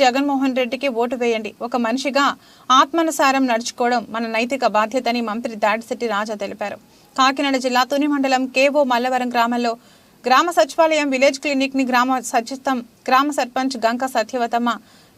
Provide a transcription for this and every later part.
జగన్మోహన్ రెడ్డికి ఓటు వేయండి. ఒక మనిషిగా ఆత్మానుసారం నడుచుకోవడం మన నైతిక బాధ్యతని మంత్రి దాడిశెట్టి రాజా తెలిపారు. కాకినాడ జిల్లా తుని మండలం కేవో మల్లవరం గ్రామంలో గ్రామ సచివాలయం విలేజ్ క్లినిక్ని గ్రామ సచితం గ్రామ సర్పంచ్ గంక సత్యవతమ్మ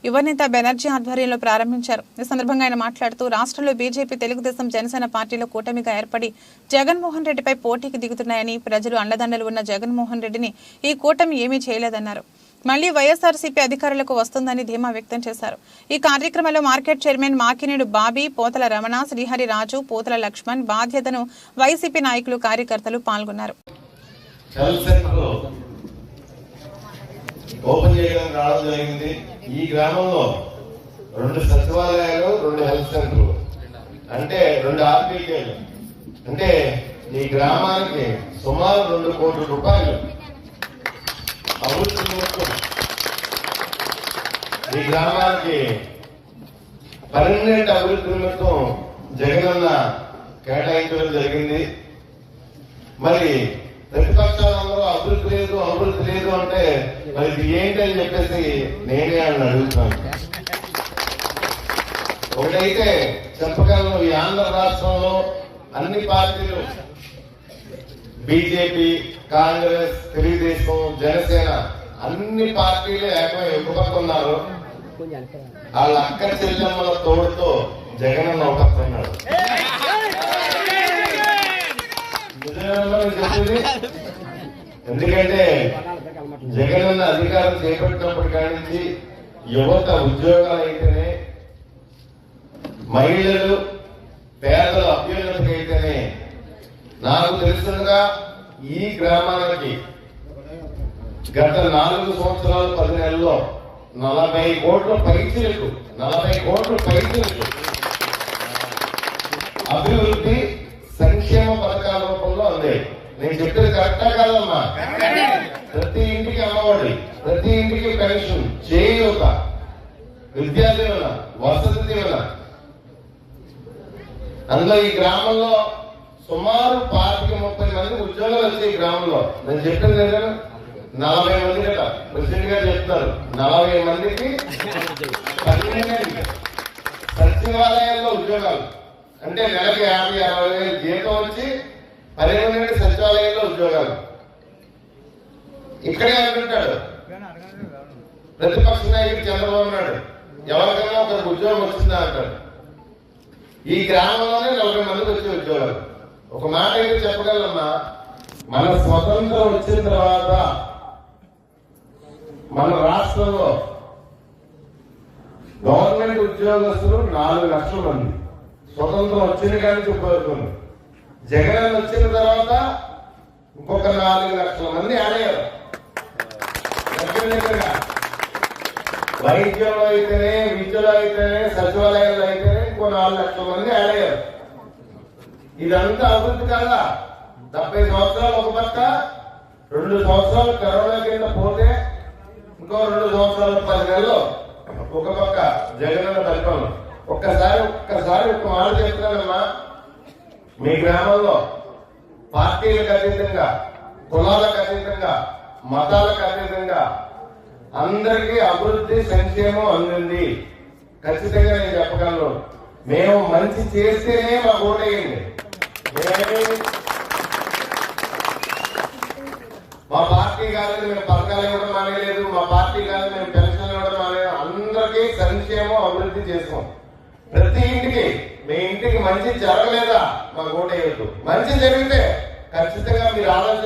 యువనేత బెనర్జీ ఆధ్వర్యంలో ప్రారంభించారు. ఈ సందర్భంగా ఆయన మాట్లాడుతూ రాష్ట్రంలో బీజేపీ తెలుగుదేశం జనసేన పార్టీలో కూటమిగా ఏర్పడి జగన్మోహన్ రెడ్డిపై పోటీకి దిగుతున్నాయని ప్రజలు అండదండలు ఉన్న జగన్మోహన్ రెడ్డిని ఈ కూటమి ఏమీ చేయలేదన్నారు. మళ్ళీ వైఎస్ఆర్సీపీ అధికారులకు వస్తుందని ధీమా వ్యక్తం చేశారు. ఈ కార్యక్రమంలో మార్కెట్ చైర్మన్ మాకినేడు బాబీ పోతల రమణ శ్రీహరి రాజు పోతల లక్ష్మణ్ బాధ్యతను వైసీపీ నాయకులు కార్యకర్తలు పాల్గొన్నారు. ఓపెన్ చేయడానికి రావడం జరిగింది. ఈ గ్రామంలో రెండు సచివాలయాలు రెండు హెల్త్ సెంటర్లు. అంటే రెండు ఆర్పీకేలు అంటే ఈ గ్రామానికి సుమారు రెండు కోట్ల రూపాయలు అభివృద్ధి ఈ గ్రామానికి పర్మనెంట్ అభివృద్ధి నిమిత్తం జగనన్న కేటాయించడం జరిగింది. మరి ప్రతిపక్షాలంలో అభివృద్ధి లేదు అభివృద్ధి లేదు అంటే మరి ఇది ఏంటి అని చెప్పేసి నేనే అని అడుగుతున్నాను. ఒకటైతే చెప్పగలను ఈ ఆంధ్ర రాష్ట్రంలో అన్ని పార్టీలు బీజేపీ కాంగ్రెస్ తెలుగుదేశం జనసేన అన్ని పార్టీలు ఏకమై ఒప్పుకొస్తున్నారు వాళ్ళ అక్క చెల్లెమ్మల తోడుతో జగన్ ఒకస్తున్నాడు ఎందుకంటే జగన్ అధికారం చేపట్టినప్పటి కానించి యువత ఉద్యోగాలు అయితేనే మహిళలు నాకు ఈ గ్రామానికి గత నాలుగు సంవత్సరాలు పది నెలల్లో నలభై కోట్ల పైసలకు నలభై కోట్ల పైసలకు అభివృద్ధి సంక్షేమ పథకాల రూపంలో అందాయి నేను చెప్పేది కరెక్టా కాదమ్మా? ప్రతి ఇంటికి అమ్మఒడి ప్రతి ఇంటికి పెన్షన్ చేయూత విద్యా దీవెన వసతి దీవెన. అందులో ఈ గ్రామంలో సుమారు పాతిక ముప్పై మంది ఉద్యోగాలు వచ్చాయి ఈ గ్రామంలో. నేను చెప్పింది ఏంటంటే నలభై మంది కదా. ప్రెసిడెంట్ గారు చెప్తారు. నలభై మందికి సచివాలయాల్లో ఉద్యోగాలు. అంటే నెలకి యాభై అరవై వేలు. జీతం వచ్చి పన్నెండు సచివాలయంలో ఉద్యోగాలు. ఇక్కడే అనుకుంటాడు ప్రతిపక్ష నాయకుడు చంద్రబాబు నాయుడు. ఎవరికైనా ఒక ఉద్యోగం వచ్చిందా అంటాడు. ఈ గ్రామంలోనే నలభై మందికి వచ్చే ఉద్యోగాలు. ఒక మాట అయితే చెప్పగలన్నా మన స్వతంత్రం వచ్చిన తర్వాత మన రాష్ట్రంలో గవర్నమెంట్ ఉద్యోగస్తులు నాలుగు లక్షల మంది. స్వతంత్రం వచ్చిన కానీ చెప్పుకోతుంది జగన్ వచ్చిన తర్వాత ఇంకొక నాలుగు లక్షల మంది ఆడారు వైద్యంలో అయితేనే విద్యలో అయితేనే సచివాలయాల్లో అయితేనే ఇంకో నాలుగు లక్షల మంది ఆడారు ఇదంతా అభివృద్ధి కాదా? డెబ్బై సంవత్సరాలు ఒక పక్క రెండు సంవత్సరాలు కరోనా కింద పోతే ఇంకో రెండు సంవత్సరాలు పది నెలలు ఒక పక్క జగనన్న పరిపాలన. ఒక్కసారి ఒక్కసారి ఒక మాట చెప్తున్నానమ్మా. మీ గ్రామంలో పార్టీలకు అతీతంగా కులాలకు అతీతంగా మతాలకు అతీతంగా అందరికీ అభివృద్ధి సంక్షేమం అందింది. ఖచ్చితంగా నేను చెప్పగలను. మేము మంచి చేస్తేనే మాకు ఓటేయండి. మా పార్టీ కాలేదు మేము పథకాలు ఇవ్వడం మానేయలేదు మా పార్టీ కాలేదు మేము పెన్షన్లు ఇవ్వడం మానేయలేదు. అందరికీ సంక్షేమం అభివృద్ధి చేసాం ప్రతి ఇంటికి మీ ఇంటికి మంచి జరగలేదా? మా ఓటేయద్దు మంచి జరిగితే ఖచ్చితంగా మీరు ఆలోచన